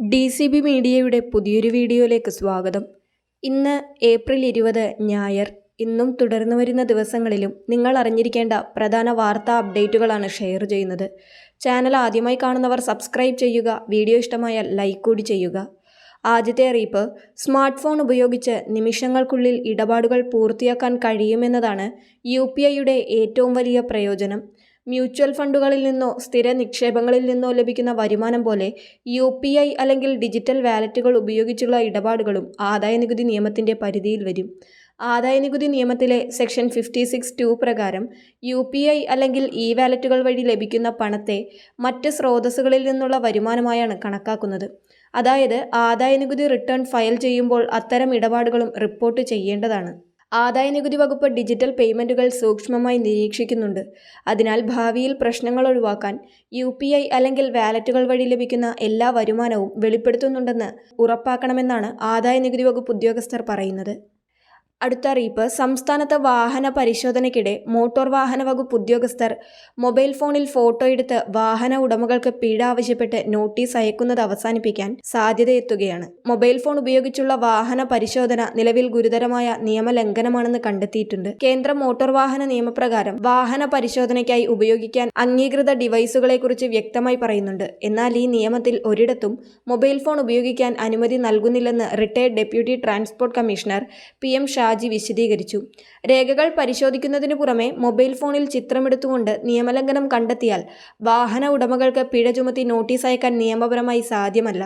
D C B മീഡിയയുടെ പുതിയൊരു വീഡിയോയിലേക്ക് സ്വാഗതം. ഇന്ന് ഏപ്രിൽ ഇരുപത് ഞായർ. ഇന്നും തുടർന്നു വരുന്ന ദിവസങ്ങളിലും നിങ്ങൾ അറിഞ്ഞിരിക്കേണ്ട പ്രധാന വാർത്താ അപ്ഡേറ്റുകളാണ് ഷെയർ ചെയ്യുന്നത്. ചാനൽ ആദ്യമായി കാണുന്നവർ സബ്സ്ക്രൈബ് ചെയ്യുക വീഡിയോ ഇഷ്ടമായാൽ ലൈക്ക് കൂടി ചെയ്യുക. ആദ്യത്തെ അറിയിപ്പ് സ്മാർട്ട് ഫോൺ ഉപയോഗിച്ച് നിമിഷങ്ങൾക്കുള്ളിൽ ഇടപാടുകൾ പൂർത്തിയാക്കാൻ കഴിയുമെന്നതാണ് യു പി ഐയുടെ ഏറ്റവും വലിയ പ്രയോജനം. മ്യൂച്വൽ ഫണ്ടുകളിൽ നിന്നോ സ്ഥിര നിക്ഷേപങ്ങളിൽ നിന്നോ ലഭിക്കുന്ന വരുമാനം പോലെ യു പി ഐ അല്ലെങ്കിൽ ഡിജിറ്റൽ വാലറ്റുകൾ ഉപയോഗിച്ചുള്ള ഇടപാടുകളും ആദായനികുതി നിയമത്തിന്റെ പരിധിയിൽ വരും. ആദായനികുതി നിയമത്തിലെ സെക്ഷൻ ഫിഫ്റ്റി സിക്സ് ടു പ്രകാരം യു പി ഐ അല്ലെങ്കിൽ ഇ വാലറ്റുകൾ വഴി ലഭിക്കുന്ന പണത്തെ മറ്റ് സ്രോതസ്സുകളിൽ നിന്നുള്ള വരുമാനമായാണ് കണക്കാക്കുന്നത്. അതായത് ആദായനികുതി റിട്ടേൺ ഫയൽ ചെയ്യുമ്പോൾ അത്തരം ഇടപാടുകളും റിപ്പോർട്ട് ചെയ്യേണ്ടതാണ്. ആദായനികുതി വകുപ്പ് ഡിജിറ്റൽ പേയ്മെന്റുകൾ സൂക്ഷ്മമായി നിരീക്ഷിക്കുന്നുണ്ട്. അതിനാൽ ഭാവിയിൽ പ്രശ്നങ്ങൾ ഒഴിവാക്കാൻ യു അല്ലെങ്കിൽ വാലറ്റുകൾ വഴി ലഭിക്കുന്ന എല്ലാ വരുമാനവും വെളിപ്പെടുത്തുന്നുണ്ടെന്ന് ഉറപ്പാക്കണമെന്നാണ് ആദായനികുതി വകുപ്പ് ഉദ്യോഗസ്ഥർ പറയുന്നത്. അടുത്ത അറിയിപ്പ് സംസ്ഥാനത്ത് വാഹന പരിശോധനയ്ക്കിടെ മോട്ടോർ വാഹന വകുപ്പ് ഉദ്യോഗസ്ഥർ മൊബൈൽ ഫോണിൽ ഫോട്ടോ എടുത്ത് വാഹന ഉടമകൾക്ക് പിഴ ആവശ്യപ്പെട്ട് നോട്ടീസ് അയക്കുന്നത് അവസാനിപ്പിക്കാൻ സാധ്യതയെത്തുകയാണ്. മൊബൈൽ ഫോൺ ഉപയോഗിച്ചുള്ള വാഹന പരിശോധന നിലവിൽ ഗുരുതരമായ നിയമലംഘനമാണെന്ന് കണ്ടെത്തിയിട്ടുണ്ട്. കേന്ദ്ര മോട്ടോർ വാഹന നിയമപ്രകാരം വാഹന പരിശോധനയ്ക്കായി ഉപയോഗിക്കാൻ അംഗീകൃത ഡിവൈസുകളെക്കുറിച്ച് വ്യക്തമായി പറയുന്നുണ്ട്. എന്നാൽ ഈ നിയമത്തിൽ ഒരിടത്തും മൊബൈൽ ഫോൺ ഉപയോഗിക്കാൻ അനുമതി നൽകുന്നില്ലെന്ന് retired deputy transport commissioner P M Shaji വിശദീകരിച്ചു. രേഖകൾ പരിശോധിക്കുന്നതിനു പുറമെ മൊബൈൽ ഫോണിൽ ചിത്രമെടുത്തുകൊണ്ട് നിയമലംഘനം കണ്ടെത്തിയാൽ വാഹന ഉടമകൾക്ക് പിഴ ചുമത്തി നോട്ടീസ് അയക്കാൻ നിയമപരമായി സാധ്യമല്ല.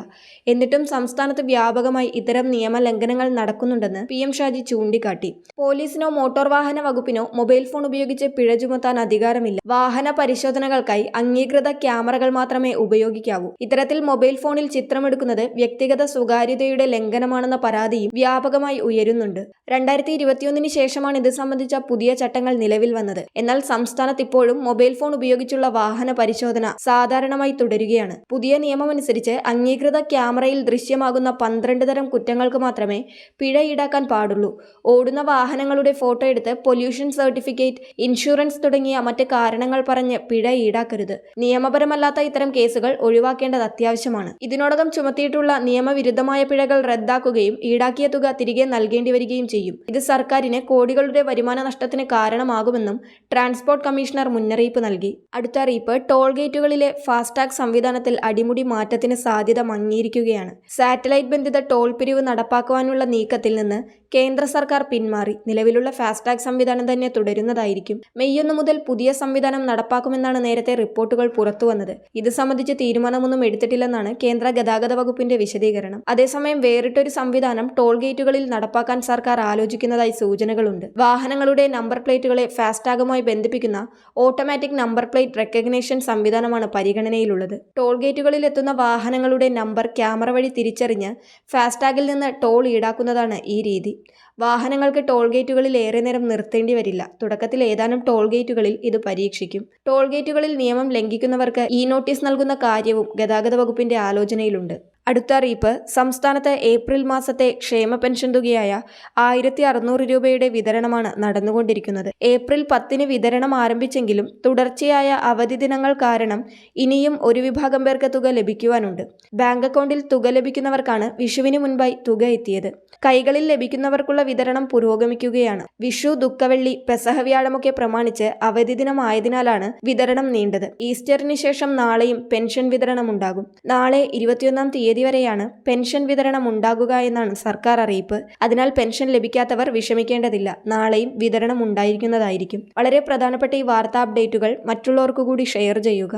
എന്നിട്ടും സംസ്ഥാനത്ത് വ്യാപകമായി ഇത്തരം നിയമലംഘനങ്ങൾ നടക്കുന്നുണ്ടെന്ന് പി എം ഷാജി ചൂണ്ടിക്കാട്ടി. പോലീസിനോ മോട്ടോർ വാഹന വകുപ്പിനോ മൊബൈൽ ഫോൺ ഉപയോഗിച്ച് പിഴ ചുമത്താൻ അധികാരമില്ല. വാഹന പരിശോധനകൾക്കായി അംഗീകൃത ക്യാമറകൾ മാത്രമേ ഉപയോഗിക്കാവൂ. ഇത്തരത്തിൽ മൊബൈൽ ഫോണിൽ ചിത്രമെടുക്കുന്നത് വ്യക്തിഗത സ്വകാര്യതയുടെ ലംഘനമാണെന്ന പരാതിയും വ്യാപകമായി ഉയരുന്നുണ്ട്. രണ്ടായിരത്തി ഇരുപത്തിയൊന്നിന് ശേഷമാണ് ഇത് സംബന്ധിച്ച പുതിയ ചട്ടങ്ങൾ നിലവിൽ വന്നത്. എന്നാൽ സംസ്ഥാനത്ത് ഇപ്പോഴും മൊബൈൽ ഫോൺ ഉപയോഗിച്ചുള്ള വാഹന പരിശോധന സാധാരണമായി തുടരുകയാണ്. പുതിയ നിയമമനുസരിച്ച് അംഗീകൃത ക്യാമറയിൽ ദൃശ്യമാകുന്ന പന്ത്രണ്ട് തരം കുറ്റങ്ങൾക്ക് മാത്രമേ പിഴ ഈടാക്കാൻ പാടുള്ളൂ. ഓടുന്ന വാഹനങ്ങളുടെ ഫോട്ടോ എടുത്ത് പൊല്യൂഷൻ സർട്ടിഫിക്കറ്റ് ഇൻഷുറൻസ് തുടങ്ങിയ മറ്റ് കാരണങ്ങൾ പറഞ്ഞ് പിഴ ഈടാക്കരുത്. നിയമപരമല്ലാത്ത ഇത്തരം കേസുകൾ ഒഴിവാക്കേണ്ടത് അത്യാവശ്യമാണ്. ഇതിനോടകം ചുമത്തിയിട്ടുള്ള നിയമവിരുദ്ധമായ പിഴകൾ റദ്ദാക്കുകയും ഈടാക്കിയ തുക തിരികെ നൽകേണ്ടി വരികയും ചെയ്യും. ഇത് സർക്കാരിന് കോടികളുടെ വരുമാന നഷ്ടത്തിന് കാരണമാകുമെന്നും ട്രാൻസ്പോർട്ട് കമ്മീഷണർ മുന്നറിയിപ്പ് നൽകി. അടുത്ത അറിയിപ്പ് ടോൾ ഗേറ്റുകളിലെ ഫാസ്ടാഗ് സംവിധാനത്തിൽ അടിമുടി മാറ്റത്തിന് സാധ്യത മങ്ങിയിരിക്കുകയാണ്. സാറ്റലൈറ്റ് ബന്ധിത ടോൾ പിരിവ് നടപ്പാക്കുവാനുള്ള നീക്കത്തിൽ നിന്ന് കേന്ദ്ര സർക്കാർ പിന്മാറി. നിലവിലുള്ള ഫാസ്ടാഗ് സംവിധാനം തന്നെ തുടരുന്നതായിരിക്കും. മെയ് ഒന്ന് മുതൽ പുതിയ സംവിധാനം നടപ്പാക്കുമെന്നാണ് നേരത്തെ റിപ്പോർട്ടുകൾ പുറത്തുവന്നത്. ഇത് സംബന്ധിച്ച് തീരുമാനമൊന്നും എടുത്തിട്ടില്ലെന്നാണ് കേന്ദ്ര ഗതാഗത വകുപ്പിന്റെ വിശദീകരണം. അതേസമയം വേറിട്ടൊരു സംവിധാനം ടോൾ ഗേറ്റുകളിൽ നടപ്പാക്കാൻ സർക്കാർ ആലോചിക്കുന്നതായി സൂചനകളുണ്ട്. വാഹനങ്ങളുടെ നമ്പർ പ്ലേറ്റുകളെ ഫാസ്ടാഗുമായി ബന്ധിപ്പിക്കുന്ന ഓട്ടോമാറ്റിക് നമ്പർ പ്ലേറ്റ് റെക്കഗ്നേഷൻ സംവിധാനമാണ് പരിഗണനയിലുള്ളത്. ടോൾ ഗേറ്റുകളിൽ എത്തുന്ന വാഹനങ്ങളുടെ നമ്പർ ക്യാമറ വഴി തിരിച്ചറിഞ്ഞ് ഫാസ്ടാഗിൽ നിന്ന് ടോൾ ഈടാക്കുന്നതാണ് ഈ രീതി. വാഹനങ്ങൾക്ക് ടോൾ ഗേറ്റുകളിൽ ഏറെ നേരം നിർത്തേണ്ടി വരില്ല. തുടക്കത്തിൽ ഏതാനും ടോൾ ഗേറ്റുകളിൽ ഇത് പരീക്ഷിക്കും. ടോൾ ഗേറ്റുകളിൽ നിയമം ലംഘിക്കുന്നവർക്ക് ഇ നോട്ടീസ് നൽകുന്ന കാര്യവും ഗതാഗത വകുപ്പിന്റെ ആലോചനയിലുണ്ട്. അടുത്ത അറിയിപ്പ് സംസ്ഥാനത്ത് ഏപ്രിൽ മാസത്തെ ക്ഷേമ പെൻഷൻ തുകയായ ആയിരത്തി അറുന്നൂറ് രൂപയുടെ വിതരണമാണ് നടന്നുകൊണ്ടിരിക്കുന്നത്. ഏപ്രിൽ പത്തിന് വിതരണം ആരംഭിച്ചെങ്കിലും തുടർച്ചയായ അവധി ദിനങ്ങൾ കാരണം ഇനിയും ഒരു വിഭാഗം പേർക്ക് തുക ലഭിക്കുവാനുണ്ട്. ബാങ്ക് അക്കൗണ്ടിൽ തുക ലഭിക്കുന്നവർക്കാണ് വിഷുവിന് മുൻപായി തുക എത്തിയത്. കൈകളിൽ ലഭിക്കുന്നവർക്കുള്ള വിതരണം പുരോഗമിക്കുകയാണ്. വിഷു ദുഃഖവെള്ളി പെസഹ വ്യാഴമൊക്കെ പ്രമാണിച്ച് അവധി ദിനമായതിനാലാണ് വിതരണം നീണ്ടത്. ഈസ്റ്ററിന് ശേഷം നാളെയും പെൻഷൻ വിതരണം ഉണ്ടാകും നാളെ ഇരുപത്തിയൊന്നാം തീയതി തീയതി വരെയാണ് പെൻഷൻ വിതരണം ഉണ്ടാകുക എന്നാണ് സർക്കാർ അറിയിപ്പ്. അതിനാൽ പെൻഷൻ ലഭിക്കാത്തവർ വിഷമിക്കേണ്ടതില്ല. നാളെയും വിതരണം ഉണ്ടായിരിക്കുന്നതായിരിക്കും. വളരെ പ്രധാനപ്പെട്ട ഈ വാർത്താ അപ്ഡേറ്റുകൾ മറ്റുള്ളവർക്കു കൂടി ഷെയർ ചെയ്യുക.